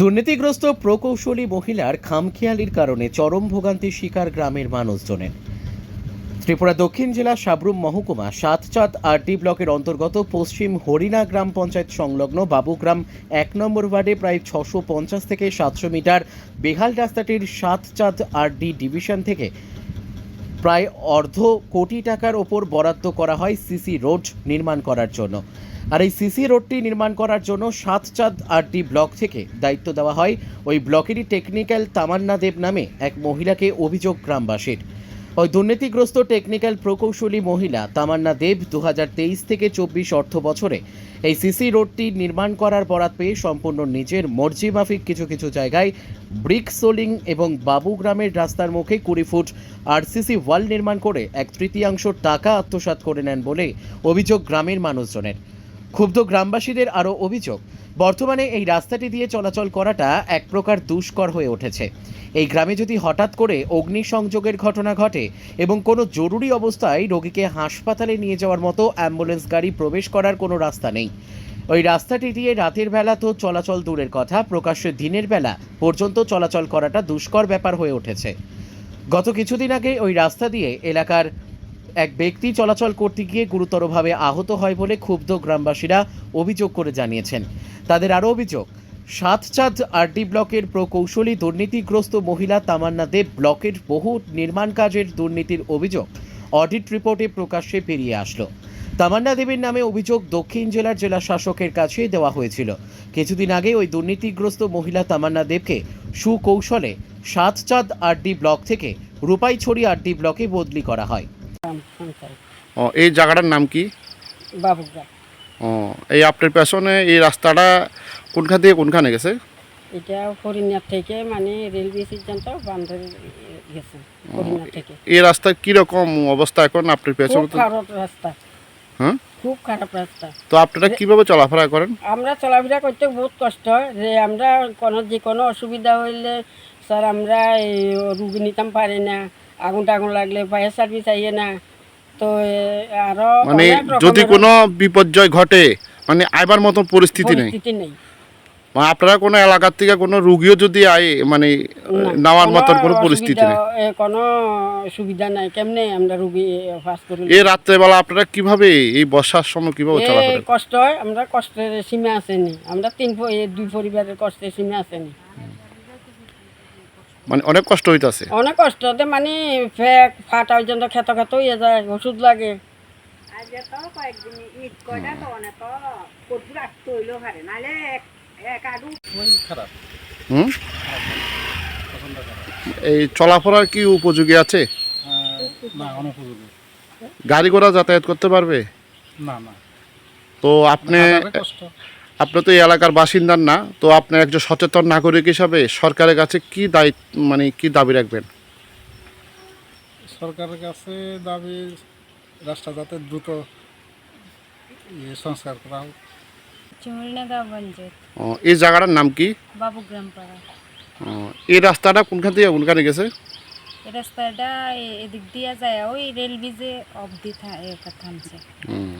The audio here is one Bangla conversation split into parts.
দুর্নীতিগ্রস্ত প্রকৌশলী মহিলার খামখেয়ালির কারণে চরম ভোগান্তির শিকার গ্রামের মানুষজনের। ত্রিপুরা দক্ষিণ জেলা সাবরুম মহকুমা সাতচাঁদ আর ডি ব্লকের অন্তর্গত পশ্চিম হরিণা গ্রাম পঞ্চায়েত সংলগ্ন বাবুগ্রাম এক নম্বর ওয়ার্ডে প্রায় ছশো পঞ্চাশ থেকে সাতশো মিটার বেহাল রাস্তাটির সাতচাঁদ আরডি ডিভিশন থেকে প্রায় অর্ধ কোটি টাকার ওপর বরাদ্দ করা হয় সিসি রোড নির্মাণ করার জন্য। আর এই সিসি রোডটি নির্মাণ করার জন্য সাতচাঁদ আরডি ব্লক থেকে দায়িত্ব দেওয়া হয়। ওই ব্লকেরই টেকনিক্যাল তামান্না দেব নামে এক মহিলাকে অভিযোগ গ্রামবাসীর। ওই দুর্নীতিগ্রস্ত টেকনিক্যাল প্রকৌশলী মহিলা তামান্না দেব দুহাজার তেইশ থেকে চব্বিশ অর্থ বছরে এই সিসি রোডটি নির্মাণ করার বরাত পেয়ে সম্পূর্ণ নিজের মর্জি মাফিক কিছু কিছু জায়গায় ব্রিক সোলিং এবং বাবুগ্রামের রাস্তার মুখে কুড়ি ফুট আরসিসি ওয়াল নির্মাণ করে এক তৃতীয়াংশ টাকা আত্মসাৎ করে নেন বলে অভিযোগ গ্রামের মানুষজনের। ক্ষুব্ধ গ্রামবাসীদের আরও অভিযোগ বর্তমানে এই রাস্তাটি দিয়ে চলাচল করাটা এক প্রকার দুষ্কর হয়ে উঠেছে। এই গ্রামে যদি হঠাৎ করে অগ্নিসংযোগের ঘটনা ঘটে এবং কোনো জরুরি অবস্থায় রোগীকে হাসপাতালে নিয়ে যাওয়ার মতো অ্যাম্বুলেন্স গাড়ি প্রবেশ করার কোনো রাস্তা নেই। ওই রাস্তাটি দিয়ে রাতের বেলা তো চলাচল দূরের কথা, প্রকাশ্যে দিনের বেলা পর্যন্ত চলাচল করাটা দুষ্কর ব্যাপার হয়ে উঠেছে। গত কিছুদিন আগে ওই রাস্তা দিয়ে এলাকার এক ব্যক্তি চলাচল করতে গিয়ে গুরুতরভাবে আহত হয় বলে ক্ষুব্ধ গ্রামবাসীরা অভিযোগ করে জানিয়েছেন। তাদের আরও অভিযোগ, সাতচাঁদ আরডি ব্লকের প্রকৌশলী দুর্নীতিগ্রস্ত মহিলা তামান্না দেব ব্লকের বহু নির্মাণ কাজের দুর্নীতির অভিযোগ অডিট রিপোর্টে প্রকাশ্যে বেরিয়ে আসলো। তামান্না দেবীর নামে অভিযোগ দক্ষিণ জেলার জেলা শাসকের কাছে দেওয়া হয়েছিল। কিছুদিন আগে ওই দুর্নীতিগ্রস্ত মহিলা তামান্না দেবকে সুকৌশলে সাতচাঁদ আরডি ব্লক থেকে রূপাইছড়ি আরডি ব্লকে বদলি করা হয়। ও এই জায়গাটার নাম কি? বাবুগ্রাম। ও এই আপনার পেছনে এই রাস্তাটা কোনখান থেকে কোনখানে গেছে? এটা হরিণার থেকে মানে রেলওয়ে পর্যন্ত বান্ধব গেছে হরিণার থেকে। এই রাস্তার কীরকম অবস্থা এখন আপনার পেছনে খারাপ রাস্তা। হ্যাঁ? খুব খারাপ রাস্তা। তো আপনারা কীভাবে চলাফেরা করেন? আমরা চলাফেরা করতে বহুত কষ্ট হয়। যে আমরা কোনো যে কোনো অসুবিধা হইলে স্যার আমরা রুগী নিতাম পারি না। আগুন টাগুন লাগলে ফায়ার সার্ভিস আইয়ে না তো আরও মানে যদি কোনো বিপর্যয় ঘটে মানে আইবার মতো পরিস্থিতি নেই? নেই। মানে আপনারা কোনো এলাকার থেকে কোনো রুগীও যদি আয় মানে নেওয়ার মতন কোনো পরিস্থিতি নেই? কোনো সুবিধা নাই। কেমনে আমরা রুগী ফাঁস করি এই রাত্রেবেলা আপনারা কীভাবে এই বর্ষার সময় কীভাবে চলাফেরা? কষ্ট হয় আমরা কষ্টের সীমা আসেনি। আমরা তিন দুই পরিবারের কষ্টের সীমা আসেনি। মানে অনেক কষ্ট হইতাছে। অনেক কষ্ট হতে মানে ফেক ফাটা পর্যন্ত খেত খেত হয়ে যায় ওষুধ লাগে। হুম? এই চলাফেরার কি উপযোগী আছে? গাড়ি ঘোড়া যাতায়াত করতে পারবে? না না। তো আপনি কষ্ট। আপনি তো এই এলাকার বাসিন্দার না তো আপনি একজন সচেতন নাগরিক হিসাবে সরকারের কাছে কি দায়িত্ব মানে কি দাবি রাখবেন? সরকারের কাছে দাবি রাস্তা যাতে দ্রুত ইয়ে সংস্কার করা হোক। পঞ্চায়েত। ও, এই জায়গাটার নাম কি? বাবুগ্রাম পাড়া ও, এই রাস্তাটা কোনখান থেকে কোনখানে গেছে? এই রাস্তাটা এদিক দিয়ে যায় ওই রেল ব্রিজে অবধি থামছে। হুম।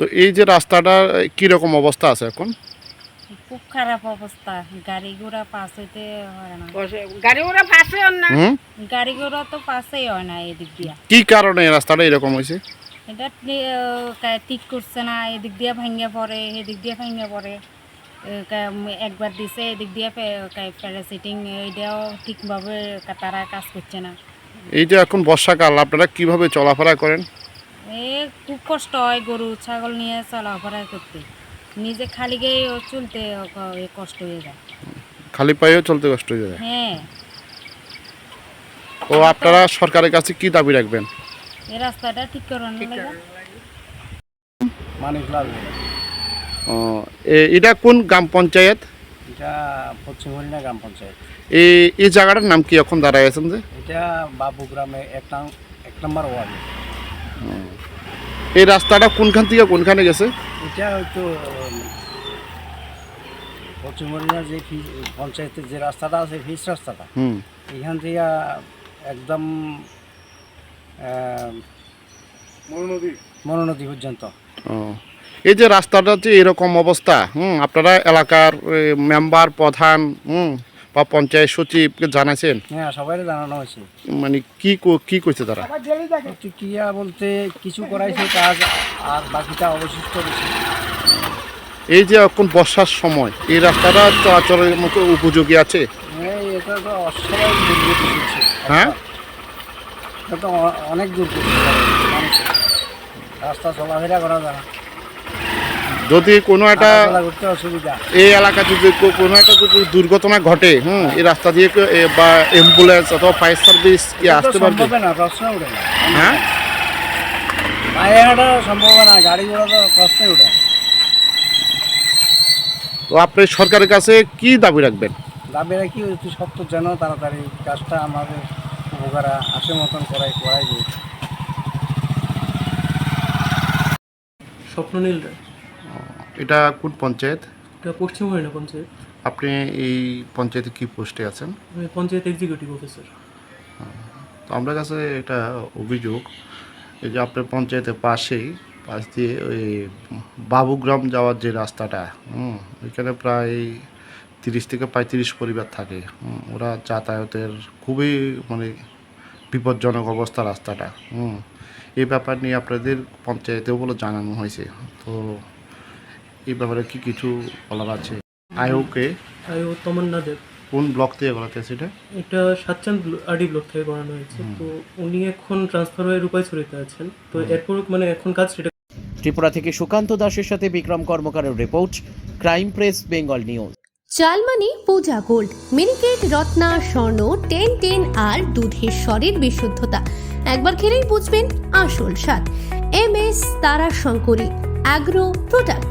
তো এই যে রাস্তাটা কীরকম অবস্থা আছে এখন? খুব খারাপ অবস্থা। গাড়ি ঘোড়া পাস হইতে হয় না। গাড়ি ঘোড়া ওরা ফাঁসে না? গাড়ি ঘোড়া তো পাসেই হয় না এদিক দিয়া। কি কারণে রাস্তাটা এরকম হয়েছে? এটা কা- ঠিক করছে না এদিক দিয়ে ভাঙ্গে পড়ে এদিক দিয়ে ভাঙ্গে পড়ে। একবার দিছে এদিক দিয়ে প্যারাসিটিং এটাও ঠিকভাবে তারা কাজ করছে না। এই যে এখন বর্ষাকাল আপনারা কীভাবে চলাফেরা করেন? খুব কষ্ট হয় গরু ছাগল নিয়ে চলাফেরা করতে। নিজে খালি গিয়ে চলতে কষ্ট হয়ে যায়। খালি পায়েও চলতে কষ্ট হয়ে যায়? হ্যাঁ। ও আপনারা সরকারের কাছে কি দাবি রাখবেন? এই রাস্তাটা ঠিক করানো লাগে ও, এ- এটা কোন গ্রাম পঞ্চায়েত? এটা পশ্চিম হরিণা গ্রাম পঞ্চায়েত। এই এই জায়গাটার নাম কি এখন দাঁড়ায় আছেন যে? এটা বাবু গ্রামে এক এক নম্বর ওয়ার্ড। এই রাস্তাটা কোনখান থেকে কোনখানে গেছে? এটা হয়তো উম, পশ্চিম হরিণার যে পঞ্চায়েতের যে রাস্তাটা আছে ফিস রাস্তাটা হুম। এখান থেকে একদম মনোনদী পর্যন্ত। এই যে রাস্তাটা যে এরকম অবস্থা হুম আপনারা এলাকার মেম্বার প্রধান হুম বা পঞ্চায়েত সচিবকে জানাইছেন? হ্যাঁ সবাই জানানো হয়েছে। মানে কি কো- কি কইছে তারা? প্রতিক্রিয়া বলতে কিছু করাইছে কাজ আর বাকিটা অবশিষ্ট এই যে এখন বর্ষার সময় এই রাস্তাটা চলাচলের মতো উপযোগী আছে? এই এটা তো অসহায় হ্যাঁ? এটা তো অনেক মানুষের। রাস্তা চলাফেরা করা যায় না। যদি কোনো একটা এই এলাকা যদি কোনো একটা যদি দুর্ঘটনা ঘটে হুম এই রাস্তা দিয়ে কেউ- এ, বা অ্যাম্বুলেন্স অথবা ফায়ার সার্ভিস কি আসতে পারবে? না প্রশ্ন উঠে না। হ্যাঁ? পায়ে হাঁটা সম্ভব না গাড়ি ঘোড়া তো প্রশ্নই উঠে তো আপনি সরকারের কাছে কি দাবি রাখবেন? দাবি রাখি অতি সত্তর যেন তাড়াতাড়ি কাজটা আমাদের উপকারা আসে মতন করাই করাই দিই স্বপ্ননীল রায়। এটা কোন পঞ্চায়েত? এটা পশ্চিম হরিণা পঞ্চায়েত। আপনি এই পঞ্চায়েতে কি পোস্টে আছেন? আমি পঞ্চায়েত এক্সিকিউটিভ অফিসার তো আমরা কাছে এটা অভিযোগ এই যে আপনার পঞ্চায়েতের পাশেই পাশ দিয়ে ওই বাবুগ্রাম যাওয়ার যে রাস্তাটা হুম ওইখানে প্রায় তিরিশ থেকে পঁয়ত্রিশ পরিবার থাকে ওরা যাতায়াতের খুবই মানে বিপজ্জনক অবস্থা রাস্তাটা হুম। এই ব্যাপার নিয়ে আপনাদের পঞ্চায়েতেও বলে জানানো হয়েছে। তো এই ব্যাপারে কি কিছু বলার আছে? আয়োকে ও তমন্না দেব। কোন ব্লক থেকে বলাতে সেটা এটা? এটা সাতচান্দ আরডি ব্লক থেকে করানো হয়েছে। তো উনি এখন ট্রান্সফার হয়ে রূপাইছড়িতে আছেন। তো এরপর মানে এখন কাজ সেটা ত্রিপুরা থেকে সুকান্ত দাসের সাথে Bikram কর্মকারের report crime press Bengal news. চালমানি Puja gold Miniket Ratna Swarna ten ten আর দুধের স্বরের বিশুদ্ধতা। একবার খেলেই বুঝবেন আসল স্বাদ। এম এস তারা শঙ্করী অ্যাগ্রো প্রোডাক্ট।